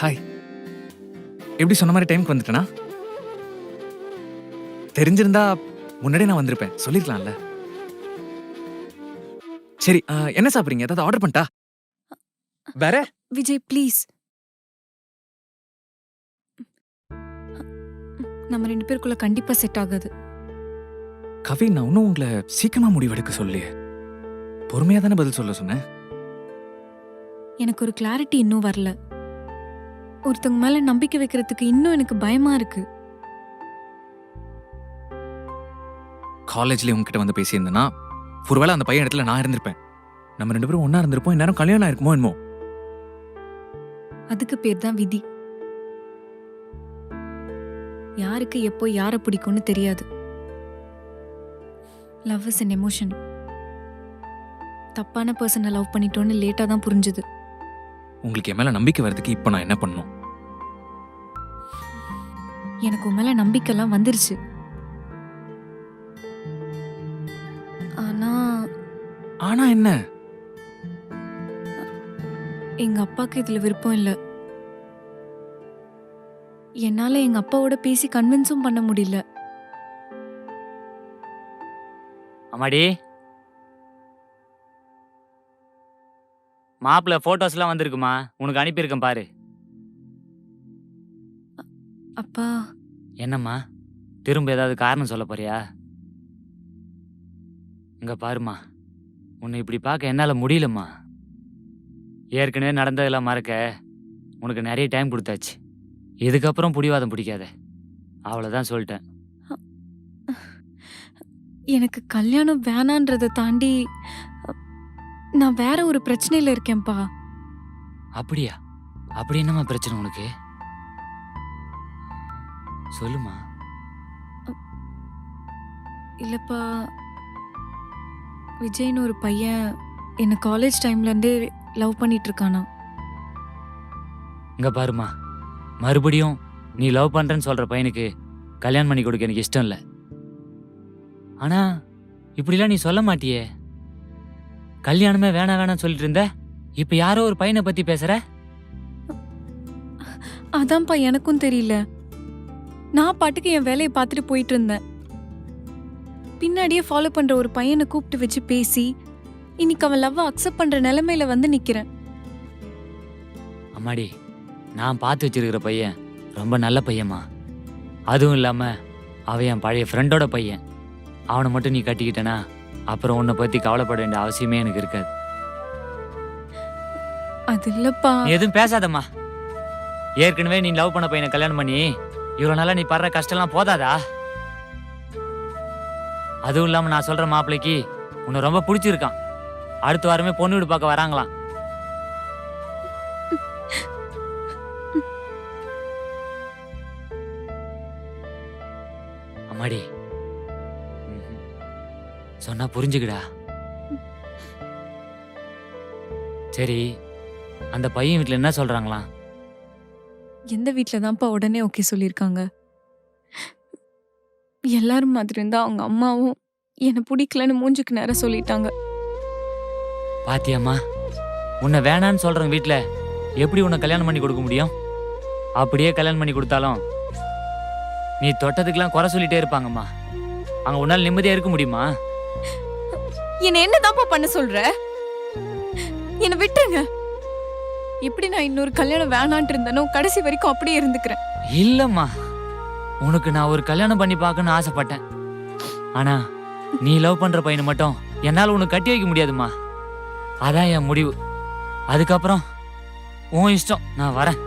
Hi எப்படி சொன்ன மாதிரி டைம்க்கு வந்துட்டேனா? தெரிஞ்சிருந்தா முன்னாடியே நான் வந்திருப்பேன். சொல்லிருக்கலாம்ல. சரி என்ன சாப்பிடுறீங்க? ஏதாவது ஆர்டர் பண்ணிட்டா? வேற? விஜய் ப்ளீஸ் நம்ம ரெண்டு பேருக்குள்ள கண்டிப்பா செட் ஆகாது. கவி நான் இன்னும் உங்களை சீக்கிரமா முடிவெடுக்க சொல்லி பொறுமையா தானே பதில் சொல்ல சொன்னேன்? எனக்கு ஒரு கிளாரிட்டி இன்னும் வரல. ஒருத்தவங்க மேல நம்பிக்கை வைக்கிறதுக்கு இன்னும் எனக்கு பயமா இருக்கு. காலேஜ்ல உங்ககிட்ட வந்து பேசியிருந்தேன்னா ஒருவேளை அந்த பையன் இடத்துல நான் இருந்திருப்பேன். நம்ம ரெண்டு பேரும் ஒண்ணா இருந்திருப்போம் இந்நேரம் கல்யாணம் ஆயிருக்குமோ என்னமோ? அதுக்கு பேர் தான் விதி. யாருக்கு எப்போ யாரை பிடிக்கும்னு தெரியாது. லவ் இஸ் an எமோஷன் தப்பான பர்சனை லவ் பண்ணிட்டோன்னு லேட்டா தான் புரிஞ்சுது. உங்களுக்கு என் மேல நம்பிக்கை வர்றதுக்கு இப்போ நான் என்ன பண்ணணும்? எனக்கு உன் மேல நம்பிக்கைலாம் வந்துருச்சு. ஆனா ஆனா என்ன? எங்க அப்பாக்கு இதுல விருப்பம் இல்ல. என்னால எங்க அப்பாவோட பேசி கன்வின்ஸும் பண்ண முடியல. அம்மாடி மாப்பிள்ள ஃபோட்டோஸ்லாம் வந்திருக்குமா? உனக்கு அனுப்பியிருக்கேன் பாரு. அப்பா. என்னம்மா? திரும்ப ஏதாவது காரணம் சொல்ல போறியா? இங்க பாரும்மா. உன்னை இப்படி பார்க்க என்னால் முடியலம்மா. ஏற்கனவே நடந்ததெல்லாம் மறக்க உனக்கு நிறைய டைம் கொடுத்தாச்சு. இதுக்கப்புறம் பிடிவாதம் பிடிக்காத. அவ்வளோதான் சொல்லிட்டேன். எனக்கு கல்யாணம் வேணான்றதை தாண்டி நான் வேற ஒரு பிரச்சனையில இருக்கேன்ப்பா. அப்படியா? அப்படி என்னம்மா பிரச்சனை உனக்கு? சொல்லுமா இல்லப்பா. விஜய்னு ஒரு பையன் என்ன காலேஜ் டைம்ல இருந்தே லவ் பண்ணிட்டு இருக்கானா இங்க பாருமா மறுபடியும் நீ லவ் பண்றேன்னு சொல்ற பையனுக்கு கல்யாணம் பண்ணி கொடுக்க எனக்கு இஷ்டம் இல்லை. ஆனா இப்படிலாம் நீ சொல்ல மாட்டியே. கல்யாணமே வேணாம் வேணாம்னு சொல்லிட்டு இருந்த? இப்ப யாரோ ஒரு பையனை பத்தி பேசுற? அதான்ப்பா எனக்கும் தெரியல. நான் பாட்டுக்கு என் வேலையை பார்த்துட்டு போயிட்டு இருந்தேன். பின்னாடியே ஃபாலோ பண்ற ஒரு பையனை கூப்பிட்டு வச்சு பேசி இன்னைக்கு அவன் லவ் அக்செப்ட் பண்ற நிலைமையில வந்து நிக்கிறேன். அம்மாடி நான் பார்த்து வச்சிருக்கிற பையன் ரொம்ப நல்ல பையன்மா. அதுவும் இல்லாம அவன் என் பழைய ஃப்ரெண்டோட பையன். அவனை மட்டும் நீ கட்டிக்கிட்டனா? அப்புறம் உன்னை பத்தி கவலைப்பட வேண்டிய அவசியமே எனக்கு இருக்காது. அது இல்லப்பா. நீ எதுவும் பேசாதம்மா. ஏற்கனவே நீ லவ் பண்ண பையனை கல்யாணம் பண்ணி இவ்வளவு நாளா நீ படுற கஷ்டம்லாம் போதாதா? அதுவும் இல்லாம நான் சொல்ற மாப்பிள்ளைக்கு உன்னை ரொம்ப பிடிச்சிருக்கான். அடுத்த வாரமே பொண்ணு வீடு பார்க்க வராங்களாம். அம்மாடி. சொன்னா புரிஞ்சுக்கடா. சரி அந்த பையன் வீட்ல என்ன சொல்றாங்களாம்? எந்த வீட்ல தான்ப்பா உடனே ஓகே சொல்லியிருக்காங்க. எல்லாரும் மாதிரி இருந்தா அவங்க அம்மாவும் என்னை பிடிக்கலன்னு மூஞ்சுக்கு நேரம் சொல்லிட்டாங்க. பாத்தியாம்மா உன்னை வேணான்னு சொல்றவங்க வீட்ல எப்படி உன்னை கல்யாணம் பண்ணி கொடுக்க முடியும்? அப்படியே கல்யாணம் பண்ணி கொடுத்தாலும் நீ தொட்டதுக்கெல்லாம் குறை சொல்லிட்டே இருப்பாங்கம்மா. அங்க உன்னால நிம்மதியா இருக்க முடியுமா? என்ன என்னதான்ப்பா பண்ண சொல்ற? என்னை விட்டுருங்க. இப்படி நான் இன்னொரு கல்யாணம் வேணான்ட்டு இருந்தேனோ கடைசி வரைக்கும் அப்படியே இருந்துக்கிறேன். இல்லம்மா. உனக்கு நான் ஒரு கல்யாணம் பண்ணி பார்க்கணும்னு ஆசைப்பட்டேன். ஆனா நீ லவ் பண்ற பையனை மட்டும் என்னால் உனக்கு கட்டி வைக்க முடியாதும்மா. அதான் என் முடிவு. அதுக்கப்புறம் உன் இஷ்டம் நான் வரேன்.